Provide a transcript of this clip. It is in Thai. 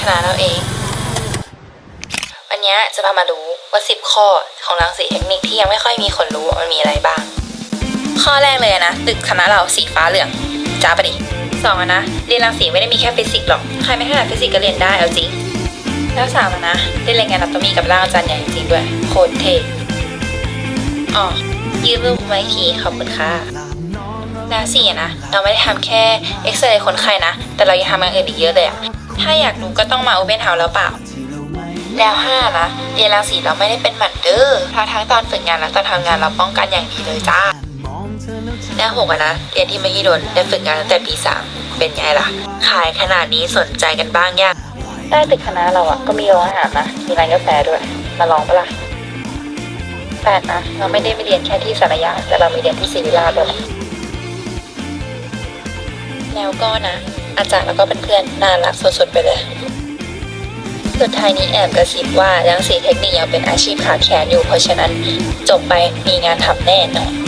คณะเราเอง วันนี้จะพามาดูว่า10ข้อของรังสีเทคนิคที่ยังไม่ค่อยมีคนรู้มันมีอะไรบ้าง ข้อแรกเลยนะ ตึกคณะเราสีฟ้าเหลืองจ้าปะดิสองนะ เรียนรังสีไม่ได้มีแค่ฟิสิกส์หรอก ใครไม่ถนัดฟิสิกส์ก็เรียนได้เอาจริง แล้วสามอะนะได้รายงานอัตโตมีกับร่างอาจารย์ใหญ่จริงด้วยโคตรเท่อ๋อยืมรูปไว้คีขอบคุณค่ะแล้วสี่นะ เราไม่ได้ทำแค่เอ็กซเรย์คนไข้นะ แต่เรายังทำอย่างอื่นอีกเยอะเลยอะ ถ้าอยากรู้ก็ต้องมาโอเปนเฮาส์แล้วเปล่า แล้วห้านะเรียนรังสีเราไม่ได้เป็นหมันเด้อทั้งทั้งตอนฝึกงานและตอนทำงานเราป้องกันอย่างดีเลยจ้าแล้วหกอะนะเรียนที่มหิดลได้ฝึกงานตั้งแต่ปีสามเป็นไงล่ะ ขายขนาดนี้สนใจกันบ้างยังใต้ตึกคณะเราอะก็มีโรงอาหารนะ มีร้านกาแฟด้วย มาลองปะล่ะแปดนะ เราไม่ได้ไปเรียนแค่ที่สารยาแต่เรามีเรียนที่ศิริราชด้วยแล้วก็นะ อาจารย์แล้วก็เพื่อนๆน่ารักสุดๆไปเลย สุดท้ายนี้แอบกระซิบว่ายังสีเทคนิคยังเป็นอาชีพขาแขนอยู่เพราะฉะนั้นจบไปมีงานทำแน่นอน